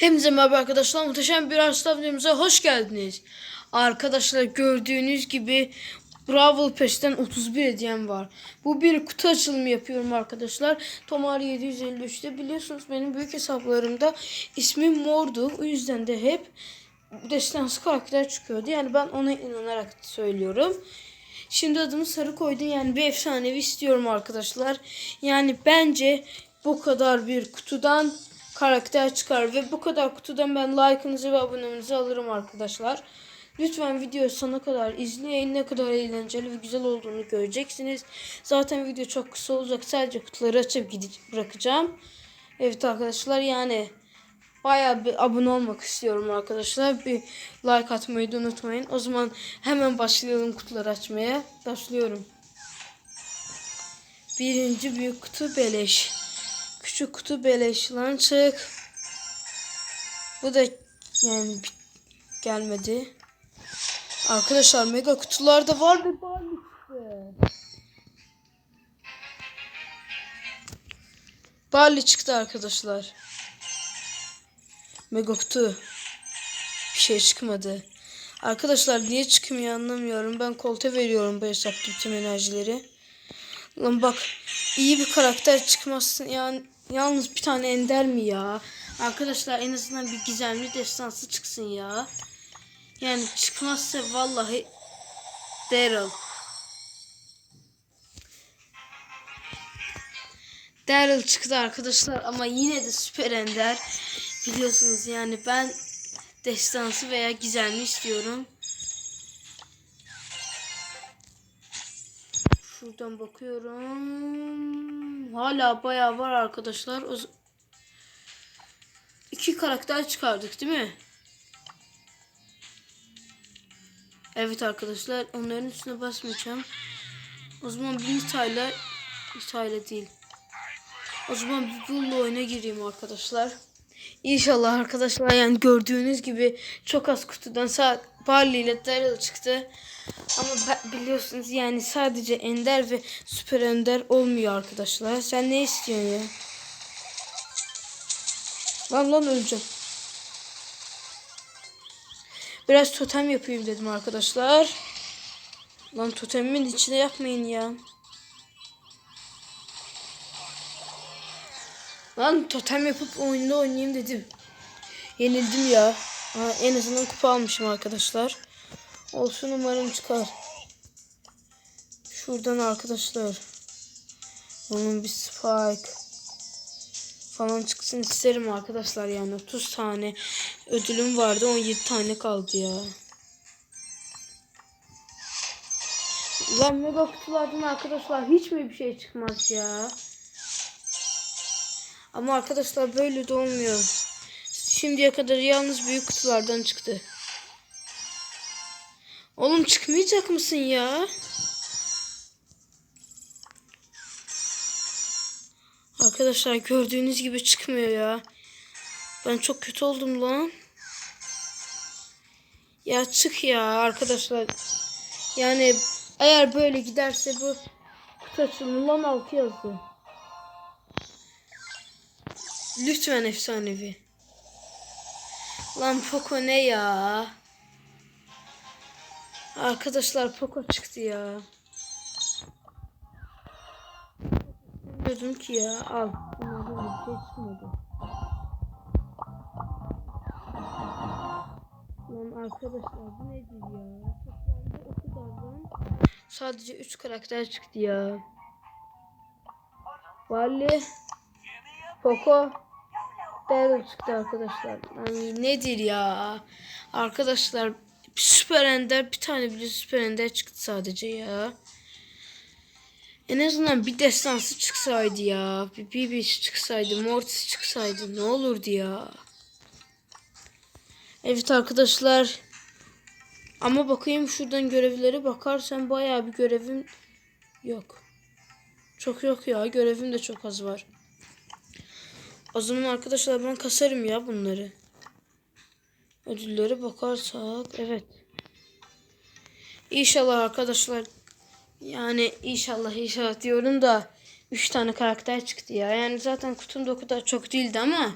Hepinize merhaba arkadaşlar. Muhteşem bir Arslan videomuza hoş geldiniz. Arkadaşlar gördüğünüz gibi Brawl Pass'ten 31 hediyem var. Bu bir kutu açılımı yapıyorum arkadaşlar. Tomar 753'te biliyorsunuz benim büyük hesaplarımda ismim mordu. O yüzden de hep destansı karakter çıkıyordu. Yani ben ona inanarak söylüyorum. Şimdi adımı sarı koydum. Yani bir efsanevi istiyorum arkadaşlar. Yani bence bu kadar bir kutudan karakter çıkar ve bu kadar kutudan ben like'ınızı ve abonenizi alırım arkadaşlar. Lütfen videoyu sona kadar izleyin. Ne kadar eğlenceli ve güzel olduğunu göreceksiniz. Zaten video çok kısa olacak. Sadece kutuları açıp gidip bırakacağım. Evet arkadaşlar yani bayağı bir abone olmak istiyorum arkadaşlar. Bir like atmayı da unutmayın. O zaman hemen başlayalım kutuları açmaya. Başlıyorum. Birinci büyük kutu beleş. Küçük kutu beleş lan çık. Bu da yani gelmedi. Arkadaşlar mega kutularda var bir bal çıktı. Barley çıktı arkadaşlar. Mega kutu. Bir şey çıkmadı. Arkadaşlar niye çıkmıyor anlamıyorum. Ben kolta veriyorum bu hesapta tüm enerjileri. Lan bak iyi bir karakter çıkmasın yani yalnız bir tane ender mi ya? Arkadaşlar en azından bir gizemli destansı çıksın ya. Yani çıkmazsa vallahi Daryl. Daryl çıktı arkadaşlar ama yine de süper ender. Biliyorsunuz yani ben destansı veya gizemli istiyorum. Şuradan bakıyorum. Hala bayağı var arkadaşlar. O İki karakter çıkardık değil mi? Evet arkadaşlar onların üstüne basmayacağım. O zaman bir Nita'yla Nita'yla değil. O zaman bir Bull'la oyuna gireyim arkadaşlar. İnşallah arkadaşlar yani gördüğünüz gibi çok az kutudan saat Barley ile Daryl çıktı. Ama biliyorsunuz yani sadece ender ve süper ender olmuyor arkadaşlar. Sen ne istiyorsun ya? Lan lan öleceğim. Biraz totem yapayım dedim arkadaşlar. Lan totemimin içine yapmayın ya. Lan totem yapıp oyunda oynayayım dedim. Yenildim ya. Ha, en azından kupa almışım arkadaşlar. Olsun umarım çıkar. Şuradan arkadaşlar. Onun bir spike falan çıksın isterim arkadaşlar yani 30 tane ödülüm vardı 17 tane kaldı ya. Lan mega kutulardan arkadaşlar hiç mi bir şey çıkmaz ya? Ama arkadaşlar böyle de olmuyor. Şimdiye kadar yalnız büyük kutulardan çıktı. Oğlum çıkmayacak mısın ya? Arkadaşlar gördüğünüz gibi çıkmıyor ya. Ben çok kötü oldum lan. Ya çık ya arkadaşlar. Yani eğer böyle giderse bu kutu açılımı lan 6 yazdı. Lütfen efsanevi. Lan Poco ne ya? Arkadaşlar Poco çıktı ya. Dedim ki ya al. Çıkmadı. Lan arkadaşlar bu nedir ya? Sadece 3 karakter çıktı ya. Barley, Poco, Daryl çıktı arkadaşlar. Lan nedir ya? Arkadaşlar süper ender bir tane bile süper ender çıktı sadece ya. En azından bir destansı çıksaydı ya. Bir Bibiş çıksaydı. Mortis çıksaydı. Ne olurdu ya. Evet arkadaşlar. Ama bakayım şuradan görevlere bakarsam bayağı bir görevim yok. Çok yok ya. Görevim de çok az var. O zaman arkadaşlar ben kasarım ya bunları. Ödüllere bakarsak evet. İnşallah arkadaşlar yani inşallah inşallah diyorum da 3 tane karakter çıktı ya. Yani zaten kutumda o kadar çok değildi ama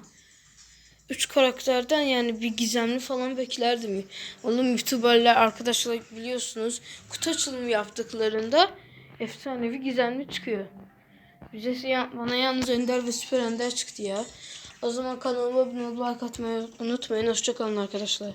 üç karakterden yani bir gizemli falan beklerdim. Oğlum youtuberler arkadaşlar biliyorsunuz kutu açılımı yaptıklarında efsanevi gizemli çıkıyor. Bize ya- bana yalnız Ender ve Süper Ender çıktı ya. O zaman kanalıma abone olup like unutmayın. Hoşçakalın arkadaşlar.